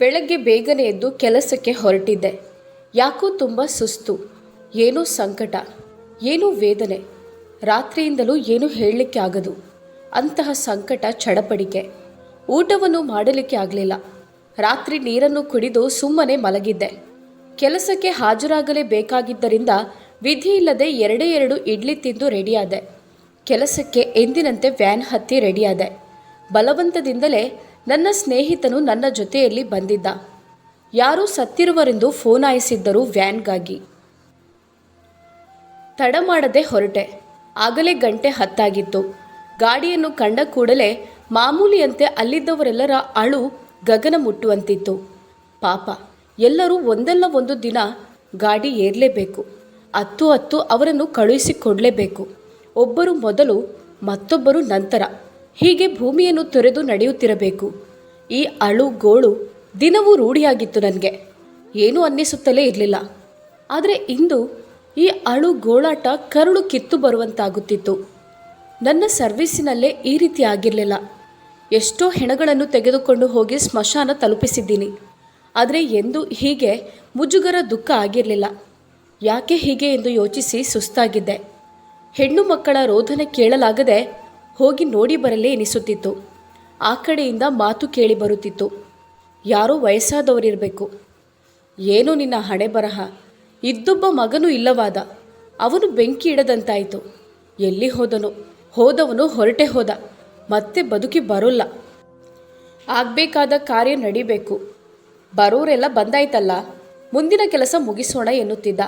ಬೆಳಗ್ಗೆ ಬೇಗನೆ ಎದ್ದು ಕೆಲಸಕ್ಕೆ ಹೊರಟಿದ್ದೆ. ಯಾಕೋ ತುಂಬ ಸುಸ್ತು, ಏನೋ ಸಂಕಟ, ಏನೋ ವೇದನೆ, ರಾತ್ರಿಯಿಂದಲೂ ಏನೂ ಹೇಳಲಿಕ್ಕೆ ಆಗದು, ಅಂತಹ ಸಂಕಟ ಚಡಪಡಿಕೆ. ಊಟವನ್ನು ಮಾಡಲಿಕ್ಕೆ ಆಗಲಿಲ್ಲ. ರಾತ್ರಿ ನೀರನ್ನು ಕುಡಿದು ಸುಮ್ಮನೆ ಮಲಗಿದ್ದೆ. ಕೆಲಸಕ್ಕೆ ಹಾಜರಾಗಲೇ ಬೇಕಾಗಿದ್ದರಿಂದ ವಿಧಿ ಇಲ್ಲದೆ ಎರಡೇ ಎರಡು ಇಡ್ಲಿ ತಿಂದು ರೆಡಿಯಾದೆ. ಕೆಲಸಕ್ಕೆ ಎಂದಿನಂತೆ ವ್ಯಾನ್ ಹತ್ತಿ ರೆಡಿಯಾದೆ. ಬಲವಂತದಿಂದಲೇ ನನ್ನ ಸ್ನೇಹಿತನು ನನ್ನ ಜೊತೆಯಲ್ಲಿ ಬಂದಿದ್ದ. ಯಾರೂ ಸತ್ತಿರುವರೆಂದು ಫೋನ್ ಆಯಿಸಿದ್ದರು ವ್ಯಾನ್ಗಾಗಿ. ತಡ ಮಾಡದೆ ಹೊರಟೆ. ಆಗಲೇ ಗಂಟೆ ಹತ್ತಾಗಿತ್ತು. ಗಾಡಿಯನ್ನು ಕಂಡ ಕೂಡಲೇ ಮಾಮೂಲಿಯಂತೆ ಅಲ್ಲಿದ್ದವರೆಲ್ಲರ ಅಳು ಗಗನ ಮುಟ್ಟುವಂತಿತ್ತು. ಪಾಪ, ಎಲ್ಲರೂ ಒಂದಲ್ಲ ಒಂದು ದಿನ ಗಾಡಿ ಏರಲೇಬೇಕು. ಹತ್ತು ಹತ್ತು ಅವರನ್ನು ಕಳುಹಿಸಿಕೊಡಲೇಬೇಕು. ಒಬ್ಬರು ಮೊದಲು ಮತ್ತೊಬ್ಬರು ನಂತರ. ಹೀಗೆ ಭೂಮಿಯನ್ನು ತೊರೆದು ನಡೆಯುತ್ತಿರಬೇಕು. ಈ ಅಳು ಗೋಳು ದಿನವೂ ರೂಢಿಯಾಗಿತ್ತು ನನಗೆ. ಏನೂ ಅನ್ನಿಸುತ್ತಲೇ ಇರಲಿಲ್ಲ. ಆದರೆ ಇಂದು ಈ ಅಳು ಗೋಳಾಟ ಕರುಳು ಕಿತ್ತು ಬರುವಂತಾಗುತ್ತಿತ್ತು. ನನ್ನ ಸರ್ವೀಸಿನಲ್ಲೇ ಈ ರೀತಿ ಆಗಿರಲಿಲ್ಲ. ಎಷ್ಟೋ ಹೆಣಗಳನ್ನು ತೆಗೆದುಕೊಂಡು ಹೋಗಿ ಸ್ಮಶಾನ ತಲುಪಿಸಿದ್ದೀನಿ. ಆದರೆ ಎಂದು ಹೀಗೆ ಮುಜುಗರ ದುಃಖ ಆಗಿರಲಿಲ್ಲ. ಯಾಕೆ ಹೀಗೆ ಎಂದು ಯೋಚಿಸಿ ಸುಸ್ತಾಗಿದ್ದೆ. ಹೆಣ್ಣು ಮಕ್ಕಳ ರೋಧನೆ ಕೇಳಲಾಗದೆ ಹೋಗಿ ನೋಡಿ ಬರಲೇ ಎನಿಸುತ್ತಿತ್ತು. ಆ ಕಡೆಯಿಂದ ಮಾತು ಕೇಳಿ ಬರುತ್ತಿತ್ತು. ಯಾರೋ ವಯಸ್ಸಾದವರಿರಬೇಕು. ಏನು ನಿನ್ನ ಹಣೆ ಬರಹ? ಇದ್ದೊಬ್ಬ ಮಗನೂ ಇಲ್ಲವಾದ. ಅವನು ಬೆಂಕಿ ಇಡದಂತಾಯಿತು. ಎಲ್ಲಿ ಹೋದನು? ಹೋದವನು ಹೊರಟೆ ಹೋದ. ಮತ್ತೆ ಬದುಕಿ ಬರೋಲ್ಲ. ಆಗಬೇಕಾದ ಕಾರ್ಯ ನಡಿಬೇಕು. ಬರೋರೆಲ್ಲ ಬಂದಾಯ್ತಲ್ಲ? ಮುಂದಿನ ಕೆಲಸ ಮುಗಿಸೋಣ ಎನ್ನುತ್ತಿದ್ದ.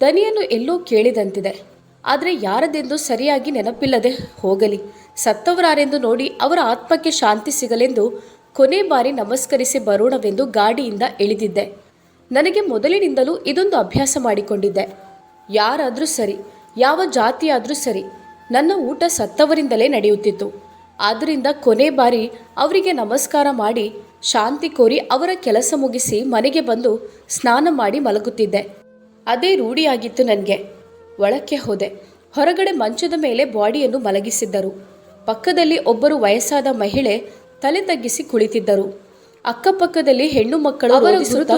ದನಿಯನ್ನು ಎಲ್ಲೋ ಕೇಳಿದಂತಿದೆ. ಆದರೆ ಯಾರದೆಂದು ಸರಿಯಾಗಿ ನೆನಪಿಲ್ಲದೆ ಹೋಗಲಿ. ಸತ್ತವರಾರೆಂದು ನೋಡಿ ಅವರ ಆತ್ಮಕ್ಕೆ ಶಾಂತಿ ಸಿಗಲೆಂದು ಕೊನೆ ಬಾರಿ ನಮಸ್ಕರಿಸಿ ಬರೋಣವೆಂದು ಗಾಡಿಯಿಂದ ಇಳಿದಿದ್ದೆ. ನನಗೆ ಮೊದಲಿನಿಂದಲೂ ಇದೊಂದು ಅಭ್ಯಾಸ ಮಾಡಿಕೊಂಡಿದ್ದೆ. ಯಾರಾದರೂ ಸರಿ, ಯಾವ ಜಾತಿಯಾದರೂ ಸರಿ, ನನ್ನ ಊಟ ಸತ್ತವರಿಂದಲೇ ನಡೆಯುತ್ತಿತ್ತು. ಆದ್ದರಿಂದ ಕೊನೆ ಬಾರಿ ಅವರಿಗೆ ನಮಸ್ಕಾರ ಮಾಡಿ, ಶಾಂತಿ ಕೋರಿ ಅವರ ಕೆಲಸ ಮುಗಿಸಿ ಮನೆಗೆ ಬಂದು ಸ್ನಾನ ಮಾಡಿ ಮಲಗುತ್ತಿದ್ದೆ. ಅದೇ ರೂಢಿಯಾಗಿತ್ತು ನನಗೆ. ಒಳಕ್ಕೆ ಹೋದೆ. ಹೊರಗಡೆ ಮಂಚದ ಮೇಲೆ ಬಾಡಿಯನ್ನು ಮಲಗಿಸಿದ್ದರು. ಪಕ್ಕದಲ್ಲಿ ಒಬ್ಬರು ವಯಸ್ಸಾದ ಮಹಿಳೆ ತಲೆ ತಗ್ಗಿಸಿ ಕುಳಿತಿದ್ದರು. ಅಕ್ಕಪಕ್ಕದಲ್ಲಿ ಹೆಣ್ಣು ಮಕ್ಕಳು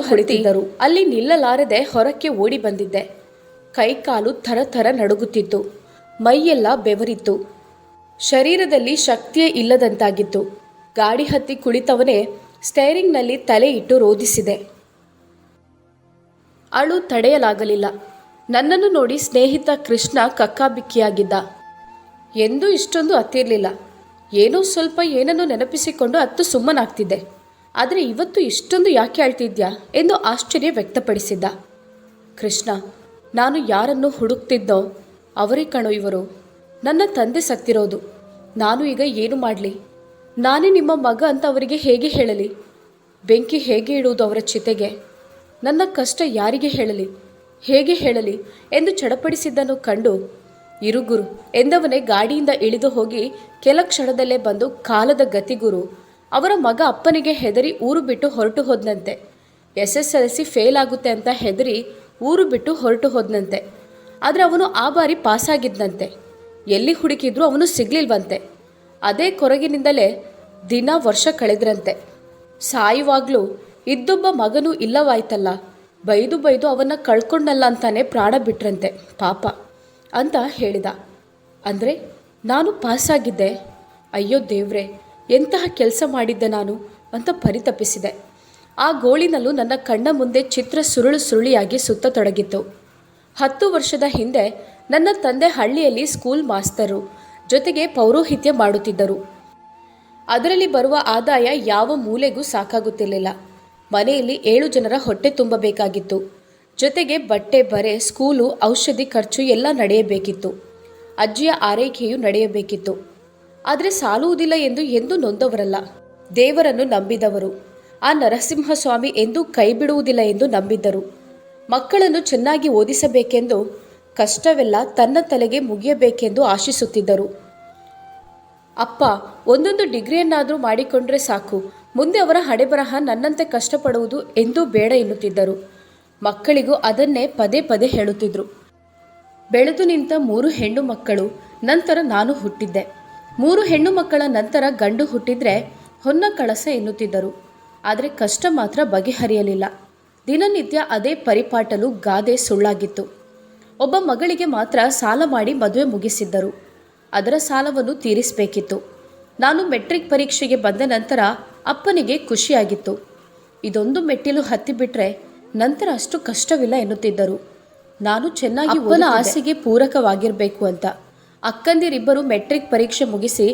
ಕುಳಿತಿದ್ದರು. ಅಲ್ಲಿ ನಿಲ್ಲಲಾರದೆ ಹೊರಕ್ಕೆ ಓಡಿ ಬಂದಿದ್ದೆ. ಕೈಕಾಲು ಥರ ಥರ ನಡುಗುತ್ತಿತ್ತು. ಮೈಯೆಲ್ಲ ಬೆವರಿತ್ತು. ಶರೀರದಲ್ಲಿ ಶಕ್ತಿಯೇ ಇಲ್ಲದಂತಾಗಿತ್ತು. ಗಾಡಿ ಹತ್ತಿ ಕುಳಿತವನೇ ಸ್ಟೇರಿಂಗ್ನಲ್ಲಿ ತಲೆ ಇಟ್ಟು ರೋಧಿಸಿದೆ. ಅಳು ತಡೆಯಲಾಗಲಿಲ್ಲ. ನನ್ನನ್ನು ನೋಡಿ ಸ್ನೇಹಿತ ಕೃಷ್ಣ ಕಕ್ಕಾಬಿಕ್ಕಿಯಾಗಿದ್ದ. ಎಂದೂ ಇಷ್ಟೊಂದು ಹತ್ತಿರಲಿಲ್ಲ. ಏನೋ ಸ್ವಲ್ಪ ಏನನ್ನು ನೆನಪಿಸಿಕೊಂಡು ಅತ್ತು ಸುಮ್ಮನಾಗ್ತಿದ್ದೆ. ಆದರೆ ಇವತ್ತು ಇಷ್ಟೊಂದು ಯಾಕೆ ಅಳ್ತಿದ್ಯಾ ಎಂದು ಆಶ್ಚರ್ಯ ವ್ಯಕ್ತಪಡಿಸಿದ್ದ. ಕೃಷ್ಣ, ನಾನು ಯಾರನ್ನು ಹುಡುಕ್ತಿದ್ದೋ? ಅವರೇ ಕಣೋ ಇವರು. ನನ್ನ ತಂದೆ ಸತ್ತಿರೋದು. ನಾನು ಈಗ ಏನು ಮಾಡಲಿ? ನಾನೇ ನಿಮ್ಮ ಮಗ ಅಂತ ಅವರಿಗೆ ಹೇಗೆ ಹೇಳಲಿ? ಬೆಂಕಿ ಹೇಗೆ ಇಡುವುದು ಅವರ ಚಿತೆಗೆ? ನನ್ನ ಕಷ್ಟ ಯಾರಿಗೆ ಹೇಳಲಿ? ಹೇಗೆ ಹೇಳಲಿ ಎಂದು ಚಡಪಡಿಸಿದ್ದನ್ನು ಕಂಡು ಇರುಗುರು ಎಂದವನೇ ಗಾಡಿಯಿಂದ ಇಳಿದು ಹೋಗಿ ಕೆಲ ಕ್ಷಣದಲ್ಲೇ ಬಂದು ಕಾಲದ ಗತಿಗುರು ಅವರ ಮಗ ಅಪ್ಪನಿಗೆ ಹೆದರಿ ಊರು ಬಿಟ್ಟು ಹೊರಟು ಹೋದನಂತೆ. S S L C fail ಆಗುತ್ತೆ ಅಂತ ಹೆದರಿ ಊರು ಬಿಟ್ಟು ಹೊರಟು ಹೋದನಂತೆ. ಆದರೆ ಅವನು ಆ ಬಾರಿ ಪಾಸಾಗಿದ್ದಂತೆ ಎಲ್ಲಿ ಹುಡುಕಿದ್ರೂ ಅವನು ಸಿಗ್ಲಿಲ್ವಂತೆ. ಅದೇ ಕೊರಗಿನಿಂದಲೇ ದಿನ ವರ್ಷ ಕಳೆದ್ರಂತೆ. ಸಾಯುವಾಗಲೂ ಇದ್ದೊಬ್ಬ ಮಗನೂ ಇಲ್ಲವಾಯ್ತಲ್ಲ. ಬೈದು ಬೈದು ಅವನ್ನ ಕಳ್ಕೊಂಡಲ್ಲ ಅಂತಾನೆ ಪ್ರಾಣ ಬಿಟ್ರಂತೆ, ಪಾಪ ಅಂತ ಹೇಳಿದ. ಅಂದರೆ ನಾನು ಪಾಸಾಗಿದ್ದೆ ಅಯ್ಯೋ ದೇವ್ರೆ, ಎಂತಹ ಕೆಲಸ ಮಾಡಿದ್ದೆ ನಾನು ಅಂತ ಪರಿತಪಿಸಿದೆ. ಆ ಗೋಳಿನಲ್ಲೂ ನನ್ನ ಕಣ್ಣ ಮುಂದೆ ಚಿತ್ರ ಸುರುಳು ಸುರುಳಿಯಾಗಿ ಸುತ್ತತೊಡಗಿತ್ತು. ಹತ್ತು ವರ್ಷದ ಹಿಂದೆ ನನ್ನ ತಂದೆ ಹಳ್ಳಿಯಲ್ಲಿ ಸ್ಕೂಲ್ ಮಾಸ್ತರು, ಜೊತೆಗೆ ಪೌರೋಹಿತ್ಯ ಮಾಡುತ್ತಿದ್ದರು. ಅದರಲ್ಲಿ ಬರುವ ಆದಾಯ ಯಾವ ಮೂಲೆಗೂ ಸಾಕಾಗುತ್ತಿರಲಿಲ್ಲ. ಮನೆಯಲ್ಲಿ ಏಳು ಜನರ ಹೊಟ್ಟೆ ತುಂಬಬೇಕಾಗಿತ್ತು. ಜೊತೆಗೆ ಬಟ್ಟೆ, ಬರೆ, ಸ್ಕೂಲು, ಔಷಧಿ ಖರ್ಚು ಎಲ್ಲ ನಡೆಯಬೇಕಿತ್ತು. ಅಜ್ಜಿಯ ಆರೈಕೆಯು ನಡೆಯಬೇಕಿತ್ತು. ಆದರೆ ಸಾಲುವುದಿಲ್ಲ ಎಂದು ಎಂದೂ ನೊಂದವರಲ್ಲ. ದೇವರನ್ನು ನಂಬಿದವರು. ಆ ನರಸಿಂಹಸ್ವಾಮಿ ಎಂದೂ ಕೈ ಬಿಡುವುದಿಲ್ಲ ಎಂದು ನಂಬಿದ್ದರು. ಮಕ್ಕಳನ್ನು ಚೆನ್ನಾಗಿ ಓದಿಸಬೇಕೆಂದು ಕಷ್ಟವೆಲ್ಲ ತನ್ನ ತಲೆಗೆ ಮುಗಿಯಬೇಕೆಂದು ಆಶಿಸುತ್ತಿದ್ದರು. ಅಪ್ಪ, ಒಂದೊಂದು ಡಿಗ್ರಿಯನ್ನಾದರೂ ಮಾಡಿಕೊಂಡ್ರೆ ಸಾಕು. ಮುಂದೆ ಅವರ ಹಣೆಬರಹ ನನ್ನಂತೆ ಕಷ್ಟಪಡುವುದು ಎಂದೂ ಬೇಡ ಎನ್ನುತ್ತಿದ್ದರು. ಮಕ್ಕಳಿಗೂ ಅದನ್ನೇ ಪದೇ ಪದೇ ಹೇಳುತ್ತಿದ್ದರು ಬೆಳೆದು ನಿಂತ ಮೂರು ಹೆಣ್ಣು ಮಕ್ಕಳು, ನಂತರ ನಾನು ಹುಟ್ಟಿದ್ದೆ. ಮೂರು ಹೆಣ್ಣು ಮಕ್ಕಳ ನಂತರ ಗಂಡು ಹುಟ್ಟಿದ್ರೆ ಹೊನ್ನ ಕಳಸ ಎನ್ನುತ್ತಿದ್ದರು. ಆದರೆ ಕಷ್ಟ ಮಾತ್ರ ಬಗೆಹರಿಯಲಿಲ್ಲ. ದಿನನಿತ್ಯ ಅದೇ ಪರಿಪಾಟಲು ಗಾದೆ ಸುಳ್ಳಾಗಿತ್ತು. ಒಬ್ಬ ಮಗಳಿಗೆ ಮಾತ್ರ ಸಾಲ ಮಾಡಿ ಮದುವೆ ಮುಗಿಸಿದ್ದರು. ಅದರ ಸಾಲವನ್ನು ತೀರಿಸಬೇಕಿತ್ತು. ನಾನು ಮೆಟ್ರಿಕ್ ಪರೀಕ್ಷೆಗೆ ಬಂದ ನಂತರ ಅಪ್ಪನಿಗೆ ಖುಷಿಯಾಗಿತ್ತು. ಇದೊಂದು ಮೆಟ್ಟಿಲು ಹತ್ತಿಬಿಟ್ರೆ ನಂತರ ಅಷ್ಟು ಕಷ್ಟವಿಲ್ಲ ಎನ್ನುತ್ತಿದ್ದರು. ನಾನು ಚೆನ್ನಾಗಿ ಅಪ್ಪನ ಆಸೆಗೆ ಪೂರಕವಾಗಿರಬೇಕು ಅಂತ. ಅಕ್ಕಂದಿರಿಬ್ಬರು ಮೆಟ್ರಿಕ್ ಪರೀಕ್ಷೆ ಮುಗಿಸಿ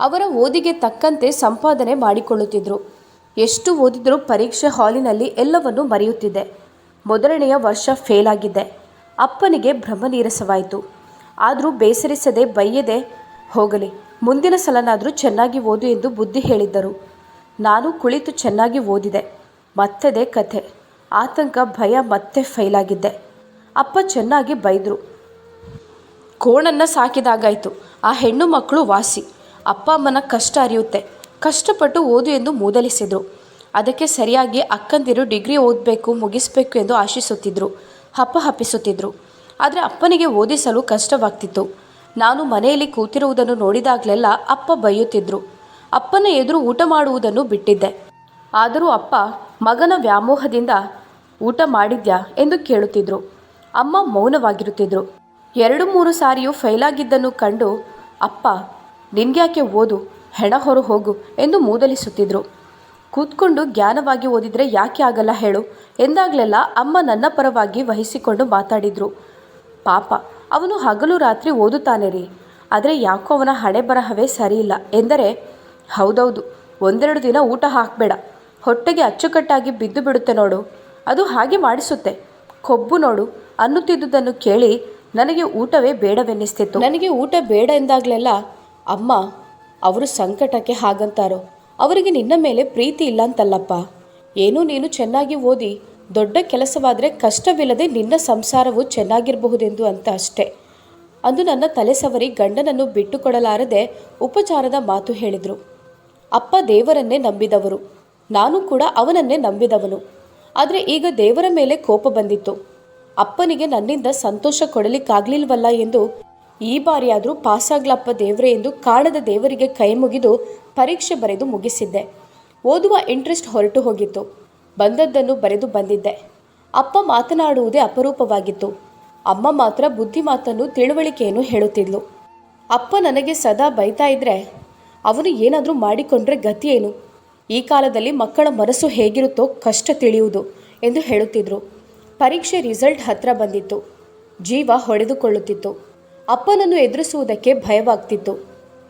ಅವರ ಓದಿಗೆ ತಕ್ಕಂತೆ ಸಂಪಾದನೆ ಮಾಡಿಕೊಳ್ಳುತ್ತಿದ್ದರು ಎಷ್ಟು ಓದಿದರೂ ಪರೀಕ್ಷೆ ಹಾಲಿನಲ್ಲಿ ಎಲ್ಲವನ್ನೂ ಮರೆಯುತ್ತಿದ್ದೆ. ಮೊದಲನೆಯ ವರ್ಷ ಫೇಲ್ ಆಗಿದ್ದೆ ಅಪ್ಪನಿಗೆ ಭ್ರಮನೀರಸವಾಯಿತು. ಆದರೂ ಬೇಸರಿಸದೆ ಬೈಯದೆ ಹೋಗಲಿ. ಮುಂದಿನ ಸಲನಾದರೂ ಚೆನ್ನಾಗಿ ಓದು ಎಂದು ಬುದ್ಧಿ ಹೇಳಿದ್ದರು. ನಾನು ಕುಳಿತು ಚೆನ್ನಾಗಿ ಓದಿದೆ. ಮತ್ತದೇ ಕಥೆ. ಆತಂಕ, ಭಯ ಮತ್ತೆ ಫೈಲಾಗಿದ್ದೆ. ಅಪ್ಪ ಚೆನ್ನಾಗಿ ಬೈದರು. ಕೋಣನ್ನು ಸಾಕಿದಾಗಾಯಿತು. ಆ ಹೆಣ್ಣು ಮಕ್ಕಳು ವಾಸಿ. ಅಪ್ಪ ಅಮ್ಮನ ಕಷ್ಟ ಅರಿಯುತ್ತೆ. ಕಷ್ಟಪಟ್ಟು ಓದು ಎಂದು ಮೂದಲಿಸಿದರು. ಅದಕ್ಕೆ ಸರಿಯಾಗಿ ಅಕ್ಕಂದಿರು ಡಿಗ್ರಿ ಓದಬೇಕು, ಮುಗಿಸಬೇಕು ಎಂದು ಆಶಿಸುತ್ತಿದ್ದರು ಹಪ್ಪ ಹಪ್ಪಿಸುತ್ತಿದ್ದರು ಆದರೆ ಅಪ್ಪನಿಗೆ ಓದಿಸಲು ಕಷ್ಟವಾಗ್ತಿತ್ತು. ನಾನು ಮನೆಯಲ್ಲಿ ಕೂತಿರುವುದನ್ನು ನೋಡಿದಾಗಲೆಲ್ಲ ಅಪ್ಪ ಬೈಯುತ್ತಿದ್ರು. ಅಪ್ಪನ ಎದುರು ಊಟ ಮಾಡುವುದನ್ನು ಬಿಟ್ಟಿದ್ದೆ. ಆದರೂ ಅಪ್ಪ, ಮಗನ ವ್ಯಾಮೋಹದಿಂದ ಊಟ ಮಾಡಿದ್ಯಾ? ಎಂದು ಕೇಳುತ್ತಿದ್ದರು ಅಮ್ಮ ಮೌನವಾಗಿರುತ್ತಿದ್ದರು ಎರಡು ಮೂರು ಸಾರಿಯೂ ಫೈಲಾಗಿದ್ದನ್ನು ಕಂಡು, ಅಪ್ಪ, ನಿನ್ಗ್ಯಾಕೆ ಓದು? ಹೆಣ ಹೊರ ಹೋಗು ಎಂದು ಮೂದಲಿಸುತ್ತಿದ್ದರು ಕೂತ್ಕೊಂಡು ಜ್ಞಾನವಾಗಿ ಓದಿದರೆ ಯಾಕೆ ಆಗಲ್ಲ ಹೇಳು ಎಂದಾಗಲೆಲ್ಲ ಅಮ್ಮ ನನ್ನ ಪರವಾಗಿ ವಹಿಸಿಕೊಂಡು ಮಾತಾಡಿದರು. ಪಾಪ. ಅವನು ಹಗಲು ರಾತ್ರಿ ಓದುತ್ತಾನೆ ರೀ. ಆದರೆ ಯಾಕೋ ಅವನ ಹಣೆ ಬರಹವೇ ಸರಿಯಿಲ್ಲ. ಎಂದರೆ, ಹೌದೌದು, ಒಂದೆರಡು ದಿನ ಊಟ ಹಾಕಬೇಡ. ಹೊಟ್ಟೆಗೆ ಅಚ್ಚುಕಟ್ಟಾಗಿ ಬಿದ್ದು ಬಿಡುತ್ತೆ ನೋಡು. ಅದು ಹಾಗೆ ಮಾಡಿಸುತ್ತೆ. ಕೊಬ್ಬು ನೋಡು, ಅನ್ನುತ್ತಿದ್ದುದನ್ನು ಕೇಳಿ ನನಗೆ ಊಟವೇ ಬೇಡವೆನ್ನಿಸ್ತಿತ್ತು. ನನಗೆ ಊಟ ಬೇಡ ಎಂದಾಗಲೆಲ್ಲ ಅಮ್ಮ, ಅವರು ಸಂಕಟಕ್ಕೆ ಹಾಗಂತಾರೋ. ಅವರಿಗೆ ನಿನ್ನ ಮೇಲೆ ಪ್ರೀತಿ ಇಲ್ಲ ಅಂತಲ್ಲಪ್ಪ. ಏನೂ ನೀನು ಚೆನ್ನಾಗಿ ಓದಿ ದೊಡ್ಡ ಕೆಲಸವಾದರೆ ಕಷ್ಟವಿಲ್ಲದೆ ನಿನ್ನ ಸಂಸಾರವು ಚೆನ್ನಾಗಿರಬಹುದೆಂದು ಅಂತ ಅಷ್ಟೆ. ಅಂದು ನನ್ನ ತಲೆ ಸವರಿ ಗಂಡನನ್ನು ಬಿಟ್ಟುಕೊಡಲಾರದೆ ಉಪಚಾರದ ಮಾತು ಹೇಳಿದರು. ಅಪ್ಪ ದೇವರನ್ನೇ ನಂಬಿದವರು. ನಾನು ಕೂಡ ಅವನನ್ನೇ ನಂಬಿದವನು. ಆದರೆ ಈಗ ದೇವರ ಮೇಲೆ ಕೋಪ ಬಂದಿತ್ತು. ಅಪ್ಪನಿಗೆ ನನ್ನಿಂದ ಸಂತೋಷ ಕೊಡಲಿಕ್ಕಾಗ್ಲಿಲ್ವಲ್ಲ ಎಂದು ಈ ಬಾರಿಯಾದರೂ ಪಾಸಾಗ್ಲಪ್ಪ ದೇವರೇ ಎಂದು ಕಾಣದ ದೇವರಿಗೆ ಕೈ ಮುಗಿದು ಪರೀಕ್ಷೆ ಬರೆದು ಮುಗಿಸಿದ್ದೆ. ಓದುವ ಇಂಟ್ರೆಸ್ಟ್ ಹೊರಟು ಹೋಗಿತ್ತು. ಬಂದದ್ದನ್ನು ಬರೆದು ಬಂದಿದ್ದೆ. ಅಪ್ಪ ಮಾತನಾಡುವುದೇ ಅಪರೂಪವಾಗಿತ್ತು. ಅಮ್ಮ ಮಾತ್ರ ಬುದ್ಧಿ ಮಾತನ್ನು ತಿಳುವಳಿಕೆಯನ್ನು ಹೇಳುತ್ತಿದ್ಲು. ಅಪ್ಪ ನನಗೆ ಸದಾ ಬೈತಾ ಇದ್ರೆ ಅವನು ಏನಾದರೂ ಮಾಡಿಕೊಂಡ್ರೆ ಗತಿ ಏನು ಈ ಕಾಲದಲ್ಲಿ ಮಕ್ಕಳ ಮನಸ್ಸು ಹೇಗಿರುತ್ತೋ ಕಷ್ಟ ತಿಳಿಯುವುದು ಎಂದು ಹೇಳುತ್ತಿದ್ದರು ಪರೀಕ್ಷೆ ರಿಸಲ್ಟ್ ಹತ್ರ ಬಂದಿತ್ತು. ಜೀವ ಹೊಡೆದುಕೊಳ್ಳುತ್ತಿತ್ತು. ಅಪ್ಪನನ್ನು ಎದುರಿಸುವುದಕ್ಕೆ ಭಯವಾಗ್ತಿತ್ತು.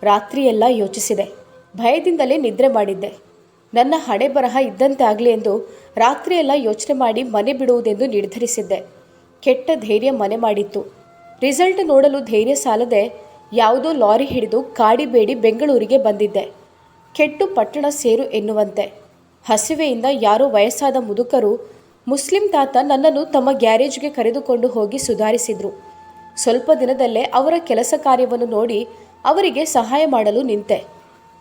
ರಾತ್ರಿಯೆಲ್ಲ ಯೋಚಿಸಿದೆ. ಭಯದಿಂದಲೇ ನಿದ್ರೆ ಮಾಡಿದ್ದೆ. ನನ್ನ ಹಣೆ ಬರಹ ಇದ್ದಂತೆ ಆಗಲಿ ಎಂದು ರಾತ್ರಿಯೆಲ್ಲ ಯೋಚನೆ ಮಾಡಿ ಮನೆ ಬಿಡುವುದೆಂದು ನಿರ್ಧರಿಸಿದ್ದೆ. ಕೆಟ್ಟ ಧೈರ್ಯ ಮನೆ ಮಾಡಿತ್ತು. ರಿಸಲ್ಟ್ ನೋಡಲು ಧೈರ್ಯ ಸಾಲದೆ ಯಾವುದೋ ಲಾರಿ ಹಿಡಿದು ಕಾಡಿ ಬೇಡಿ ಬೆಂಗಳೂರಿಗೆ ಬಂದಿದ್ದೆ. ಕೆಟ್ಟು ಪಟ್ಟಣ ಸೇರು ಎನ್ನುವಂತೆ. ಹಸಿವೆಯಿಂದ ಯಾರೋ ವಯಸ್ಸಾದ ಮುದುಕರು, ಮುಸ್ಲಿಂ ತಾತ ನನ್ನನ್ನು ತಮ್ಮ ಗ್ಯಾರೇಜ್ಗೆ ಕರೆದುಕೊಂಡು ಹೋಗಿ ಸುಧಾರಿಸಿದರು. ಸ್ವಲ್ಪ ದಿನದಲ್ಲೇ ಅವರ ಕೆಲಸ ಕಾರ್ಯವನ್ನು ನೋಡಿ ಅವರಿಗೆ ಸಹಾಯ ಮಾಡಲು ನಿಂತೆ.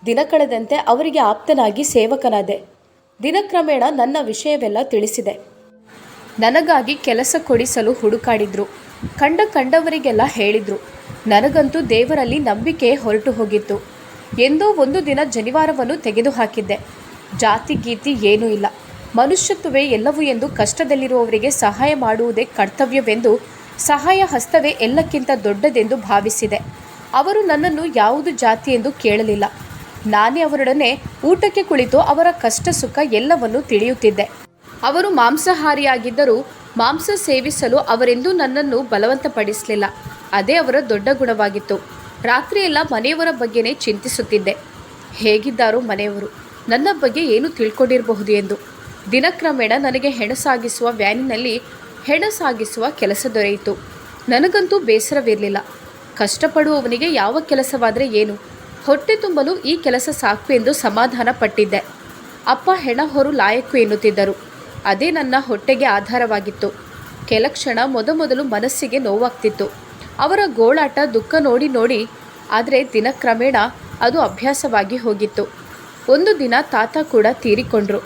ದಿನ ಕಳೆದಂತೆ ಅವರಿಗೆ ಆಪ್ತನಾಗಿ ಸೇವಕನಾದೆ. ದಿನಕ್ರಮೇಣ ನನ್ನ ವಿಷಯವೆಲ್ಲ ತಿಳಿಸಿದೆ. ನನಗಾಗಿ ಕೆಲಸ ಕೊಡಿಸಲು ಹುಡುಕಾಡಿದ್ರು. ಕಂಡ ಕಂಡವರಿಗೆಲ್ಲ ಹೇಳಿದ್ರು. ನನಗಂತೂ ದೇವರಲ್ಲಿ ನಂಬಿಕೆ ಹೊರಟು ಹೋಗಿತ್ತು. ಎಂದೋ ಒಂದು ದಿನ ಜನಿವಾರವನ್ನು ತೆಗೆದುಹಾಕಿದ್ದೆ. ಜಾತಿ ಗೀತಿ ಏನೂ ಇಲ್ಲ. ಮನುಷ್ಯತ್ವವೇ ಎಲ್ಲವೂ ಎಂದು ಕಷ್ಟದಲ್ಲಿರುವವರಿಗೆ ಸಹಾಯ ಮಾಡುವುದೇ ಕರ್ತವ್ಯವೆಂದು ಸಹಾಯ ಹಸ್ತವೇ ಎಲ್ಲಕ್ಕಿಂತ ದೊಡ್ಡದೆಂದು ಭಾವಿಸಿದೆ. ಅವರು ನನ್ನನ್ನು ಯಾವುದು ಜಾತಿ ಎಂದು ಕೇಳಲಿಲ್ಲ. ನಾನೇ ಅವರೊಡನೆ ಊಟಕ್ಕೆ ಕುಳಿತು ಅವರ ಕಷ್ಟ ಸುಖ ಎಲ್ಲವನ್ನೂ ತಿಳಿಯುತ್ತಿದ್ದೆ. ಅವರು ಮಾಂಸಾಹಾರಿಯಾಗಿದ್ದರೂ ಮಾಂಸ ಸೇವಿಸಲು ಅವರೆಂದೂ ನನ್ನನ್ನು ಬಲವಂತಪಡಿಸಲಿಲ್ಲ. ಅದೇ ಅವರ ದೊಡ್ಡ ಗುಣವಾಗಿತ್ತು. ರಾತ್ರಿಯೆಲ್ಲ ಮನೆಯವರ ಬಗ್ಗೆನೇ ಚಿಂತಿಸುತ್ತಿದ್ದೆ. ಹೇಗಿದ್ದಾರೋ ಮನೆಯವರು, ನನ್ನ ಬಗ್ಗೆ ಏನು ತಿಳ್ಕೊಂಡಿರಬಹುದು ಎಂದು. ದಿನಕ್ರಮೇಣ ನನಗೆ ಹೆಣಸಾಗಿಸುವ ವ್ಯಾನಿನಲ್ಲಿ ಹೆಣಸಾಗಿಸುವ ಕೆಲಸ ದೊರೆಯಿತು. ನನಗಂತೂ ಬೇಸರವಿರಲಿಲ್ಲ. ಕಷ್ಟಪಡುವವನಿಗೆ ಯಾವ ಕೆಲಸವಾದರೆ ಏನು? ಹೊಟ್ಟೆ ತುಂಬಲು ಈ ಕೆಲಸ ಸಾಕು ಎಂದು ಸಮಾಧಾನ ಪಟ್ಟಿದ್ದೆ. ಅಪ್ಪ ಹೆಣ ಹೊರು ಲಾಯಕ್ಕು ಎನ್ನುತ್ತಿದ್ದರು. ಅದೇ ನನ್ನ ಹೊಟ್ಟೆಗೆ ಆಧಾರವಾಗಿತ್ತು. ಕೆಲ ಕ್ಷಣ ಮೊದಮೊದಲು ಮನಸ್ಸಿಗೆ ನೋವಾಗ್ತಿತ್ತು. ಅವರ ಗೋಳಾಟ ದುಃಖ ನೋಡಿ ನೋಡಿ, ಆದರೆ ದಿನಕ್ರಮೇಣ ಅದು ಅಭ್ಯಾಸವಾಗಿ ಹೋಗಿತ್ತು. ಒಂದು ದಿನ ತಾತ ಕೂಡ ತೀರಿಕೊಂಡ್ರು.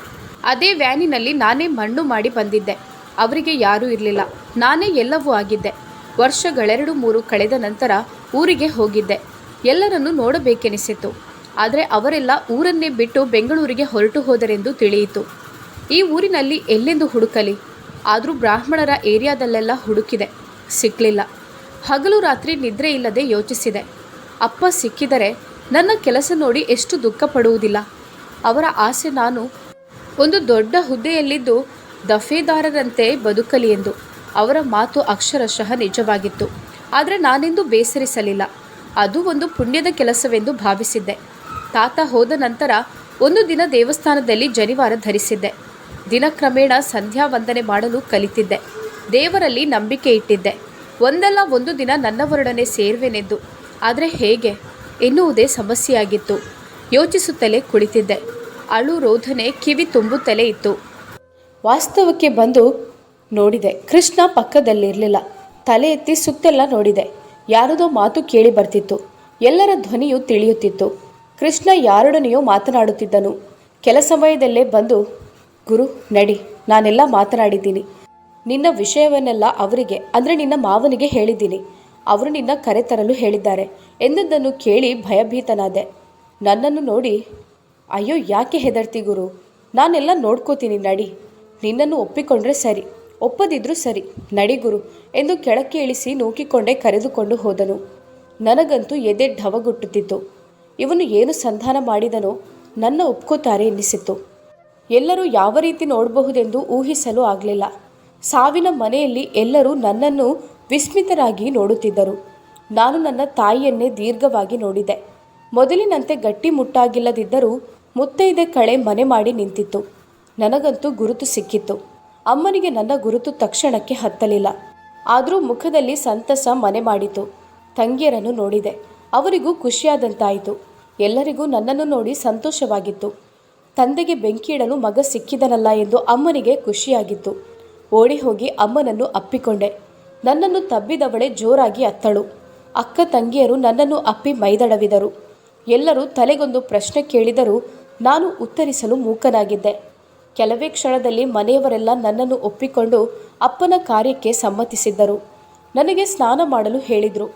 ಅದೇ ವ್ಯಾನಿನಲ್ಲಿ ನಾನೇ ಮಣ್ಣು ಮಾಡಿ ಬಂದಿದ್ದೆ. ಅವರಿಗೆ ಯಾರೂ ಇರಲಿಲ್ಲ. ನಾನೇ ಎಲ್ಲವೂ ಆಗಿದ್ದೆ. ವರ್ಷಗಳೆರಡು ಮೂರು ಕಳೆದ ನಂತರ ಊರಿಗೆ ಹೋಗಿದ್ದೆ. ಎಲ್ಲರನ್ನೂ ನೋಡಬೇಕೆನಿಸಿತು. ಆದರೆ ಅವರೆಲ್ಲ ಊರನ್ನೇ ಬಿಟ್ಟು ಬೆಂಗಳೂರಿಗೆ ಹೊರಟು ಹೋದರೆಂದು ತಿಳಿಯಿತು. ಈ ಊರಿನಲ್ಲಿ ಎಲ್ಲೆಂದು ಹುಡುಕಲಿ? ಆದರೂ ಬ್ರಾಹ್ಮಣರ ಏರಿಯಾದಲ್ಲೆಲ್ಲ ಹುಡುಕಿದೆ. ಸಿಕ್ಕಲಿಲ್ಲ ಹಗಲು ರಾತ್ರಿ ನಿದ್ರೆ ಇಲ್ಲದೆ ಯೋಚಿಸಿದೆ. ಅಪ್ಪ ಸಿಕ್ಕಿದರೆ ನನ್ನ ಕೆಲಸ ನೋಡಿ ಎಷ್ಟು ದುಃಖ ಪಡುವುದಿಲ್ಲ. ಅವರ ಆಸೆ ನಾನು ಒಂದು ದೊಡ್ಡ ಹುದ್ದೆಯಲ್ಲಿದ್ದು ದಫೇದಾರರಂತೆ ಬದುಕಲಿ ಎಂದು. ಅವರ ಮಾತು ಅಕ್ಷರಶಃ ನಿಜವಾಗಿತ್ತು. ಆದರೆ ನಾನೆಂದು ಬೇಸರಿಸಲಿಲ್ಲ. ಅದು ಒಂದು ಪುಣ್ಯದ ಕೆಲಸವೆಂದು ಭಾವಿಸಿದ್ದೆ. ತಾತ ಹೋದ ನಂತರ ಒಂದು ದಿನ ದೇವಸ್ಥಾನದಲ್ಲಿ ಜನಿವಾರ ಧರಿಸಿದ್ದೆ. ದಿನಕ್ರಮೇಣ ಸಂಧ್ಯಾ ವಂದನೆ ಮಾಡಲು ಕಲಿತಿದ್ದೆ. ದೇವರಲ್ಲಿ ನಂಬಿಕೆ ಇಟ್ಟಿದ್ದೆ. ಒಂದಲ್ಲ ಒಂದು ದಿನ ನನ್ನವರೊಡನೆ ಸೇರುವೆನೆಂದು. ಆದರೆ ಹೇಗೆ? ಎನ್ನುವುದೇ ಸಮಸ್ಯೆಯಾಗಿತ್ತು. ಯೋಚಿಸುತ್ತಲೇ ಕುಳಿತಿದ್ದೆ. ಅಳು ರೋಧನೆ ಕಿವಿ ತುಂಬುತ್ತಲೇ ಇತ್ತು. ವಾಸ್ತವಕ್ಕೆ ಬಂದು ನೋಡಿದೆ. ಕೃಷ್ಣ ಪಕ್ಕದಲ್ಲಿರಲಿಲ್ಲ. ತಲೆ ಎತ್ತಿ ಸುತ್ತೆಲ್ಲ ನೋಡಿದೆ. ಯಾರದೋ ಮಾತು ಕೇಳಿ ಬರ್ತಿತ್ತು. ಎಲ್ಲರ ಧ್ವನಿಯು ತಿಳಿಯುತ್ತಿತ್ತು. ಕೃಷ್ಣ ಯಾರೊಡನೆಯೋ ಮಾತನಾಡುತ್ತಿದ್ದನು. ಕೆಲ ಸಮಯದಲ್ಲೇ ಬಂದು, ಗುರು, ನಡಿ, ನಾನೆಲ್ಲ ಮಾತನಾಡಿದ್ದೀನಿ. ನಿನ್ನ ವಿಷಯವನ್ನೆಲ್ಲ ಅವರಿಗೆ, ಅಂದರೆ ನಿನ್ನ ಮಾವನಿಗೆ ಹೇಳಿದ್ದೀನಿ. ಅವರು ನಿನ್ನ ಕರೆತರಲು ಹೇಳಿದ್ದಾರೆ. ಎಂದದ್ದನ್ನು ಕೇಳಿ ಭಯಭೀತನಾದೆ. ನನ್ನನ್ನು ನೋಡಿ, ಅಯ್ಯೋ, ಯಾಕೆ ಹೆದರ್ತಿ ಗುರು? ನಾನೆಲ್ಲ ನೋಡ್ಕೋತೀನಿ, ನಡಿ. ನಿನ್ನನ್ನು ಒಪ್ಪಿಕೊಂಡ್ರೆ ಸರಿ. ಒಪ್ಪದಿದ್ರೂ ಸರಿ, ನಡಿ ಗುರು ಎಂದು ಕೆಳಕ್ಕೆ ಇಳಿಸಿ ನೂಕಿಕೊಂಡೇ ಕರೆದುಕೊಂಡು ಹೋದನು. ನನಗಂತೂ ಎದೆ ಢವಗುಟ್ಟುತ್ತಿತ್ತು. ಇವನು ಏನು ಸಂಧಾನ ಮಾಡಿದನೋ ನನ್ನ ಒಪ್ಕೋತಾರೆ ಎನ್ನಿಸಿತ್ತು. ಎಲ್ಲರೂ ಯಾವ ರೀತಿ ನೋಡಬಹುದೆಂದು ಊಹಿಸಲು ಆಗಲಿಲ್ಲ. ಸಾವಿನ ಮನೆಯಲ್ಲಿ ಎಲ್ಲರೂ ನನ್ನನ್ನು ವಿಸ್ಮಿತರಾಗಿ ನೋಡುತ್ತಿದ್ದರು. ನಾನು ನನ್ನ ತಾಯಿಯನ್ನೇ ದೀರ್ಘವಾಗಿ ನೋಡಿದೆ. ಮೊದಲಿನಂತೆ ಗಟ್ಟಿ ಮುಟ್ಟಾಗಿಲ್ಲದಿದ್ದರೂ ಮುತ್ತೈದೆ ಕಳೆ ಮನೆ ಮಾಡಿ ನಿಂತಿತ್ತು. ನನಗಂತೂ ಗುರುತು ಸಿಕ್ಕಿತ್ತು. ಅಮ್ಮನಿಗೆ ನನ್ನ ಗುರುತು ತಕ್ಷಣಕ್ಕೆ ಹತ್ತಲಿಲ್ಲ. ಆದರೂ ಮುಖದಲ್ಲಿ ಸಂತಸ ಮನೆ ಮಾಡಿತು. ತಂಗಿಯರನ್ನು ನೋಡಿದೆ. ಅವರಿಗೂ ಖುಷಿಯಾದಂತಾಯಿತು. ಎಲ್ಲರಿಗೂ ನನ್ನನ್ನು ನೋಡಿ ಸಂತೋಷವಾಗಿತ್ತು. ತಂದೆಗೆ ಬೆಂಕಿ ಇಡಲು ಮಗ ಸಿಕ್ಕಿದನಲ್ಲ ಎಂದು ಅಮ್ಮನಿಗೆ ಖುಷಿಯಾಗಿತ್ತು. ಓಡಿ ಹೋಗಿ ಅಮ್ಮನನ್ನು ಅಪ್ಪಿಕೊಂಡೆ. ನನ್ನನ್ನು ತಬ್ಬಿದವಳೆ ಜೋರಾಗಿ ಅತ್ತಳು. ಅಕ್ಕ ತಂಗಿಯರು ನನ್ನನ್ನು ಅಪ್ಪಿ ಮೈದಡವಿದರು. ಎಲ್ಲರೂ ತಲೆಗೊಂದು ಪ್ರಶ್ನೆ ಕೇಳಿದರೂ ನಾನು ಉತ್ತರಿಸಲು ಮೂಕನಾಗಿದ್ದೆ. ಕೆಲವೇ ಕ್ಷಣದಲ್ಲಿ ಮನೆಯವರೆಲ್ಲ ನನ್ನನ್ನು ಒಪ್ಪಿಕೊಂಡು ಅಪ್ಪನ ಕಾರ್ಯಕ್ಕೆ ಸಮ್ಮತಿಸಿದ್ದರು. ನನಗೆ ಸ್ನಾನ ಮಾಡಲು ಹೇಳಿದರು.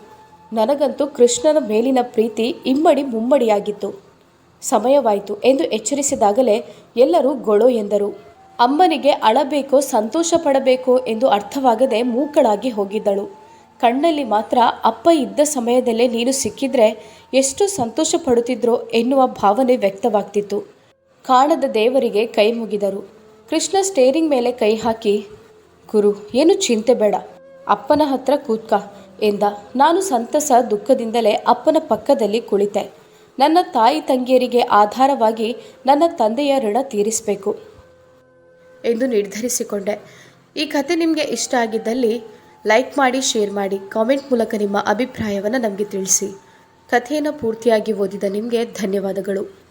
ನನಗಂತೂ ಕೃಷ್ಣನ ಮೇಲಿನ ಪ್ರೀತಿ ಇಮ್ಮಡಿ ಮುಮ್ಮಡಿಯಾಗಿತ್ತು. ಸಮಯವಾಯಿತು ಎಂದು ಎಚ್ಚರಿಸಿದಾಗಲೇ ಎಲ್ಲರೂ ಗೊಳೋ ಎಂದರು. ಅಮ್ಮನಿಗೆ ಅಳಬೇಕೋ ಸಂತೋಷ ಪಡಬೇಕೋ ಎಂದು ಅರ್ಥವಾಗದೆ ಮೂಕಳಾಗಿ ಹೋಗಿದ್ದಳು. ಕಣ್ಣಲ್ಲಿ ಮಾತ್ರ ಅಪ್ಪ ಇದ್ದ ಸಮಯದಲ್ಲೇ ನೀನು ಸಿಕ್ಕಿದ್ರೆ ಎಷ್ಟು ಸಂತೋಷ ಪಡುತ್ತಿದ್ರೋ ಎನ್ನುವ ಭಾವನೆ ವ್ಯಕ್ತವಾಗ್ತಿತ್ತು. ಕಾಣದ ದೇವರಿಗೆ ಕೈ ಮುಗಿದರು. ಕೃಷ್ಣ ಸ್ಟೇರಿಂಗ್ ಮೇಲೆ ಕೈ ಹಾಕಿ, ಗುರು, ಏನು ಚಿಂತೆ ಬೇಡ. ಅಪ್ಪನ ಹತ್ರ ಕೂತ್ಕ ಎಂದ. ನಾನು ಸಂತಸ ದುಃಖದಿಂದಲೇ ಅಪ್ಪನ ಪಕ್ಕದಲ್ಲಿ ಕುಳಿತೆ. ನನ್ನ ತಾಯಿ ತಂಗಿಯರಿಗೆ ಆಧಾರವಾಗಿ ನನ್ನ ತಂದೆಯ ಋಣ ತೀರಿಸಬೇಕು ಎಂದು ನಿರ್ಧರಿಸಿಕೊಂಡೆ. ಈ ಕತೆ ನಿಮಗೆ ಇಷ್ಟ ಆಗಿದ್ದಲ್ಲಿ ಲೈಕ್ ಮಾಡಿ, ಶೇರ್ ಮಾಡಿ. ಕಾಮೆಂಟ್ ಮೂಲಕ ನಿಮ್ಮ ಅಭಿಪ್ರಾಯವನ್ನು ನಮಗೆ ತಿಳಿಸಿ. ಕಥೆಯನ್ನು ಪೂರ್ತಿಯಾಗಿ ಓದಿದ ನಿಮಗೆ ಧನ್ಯವಾದಗಳು.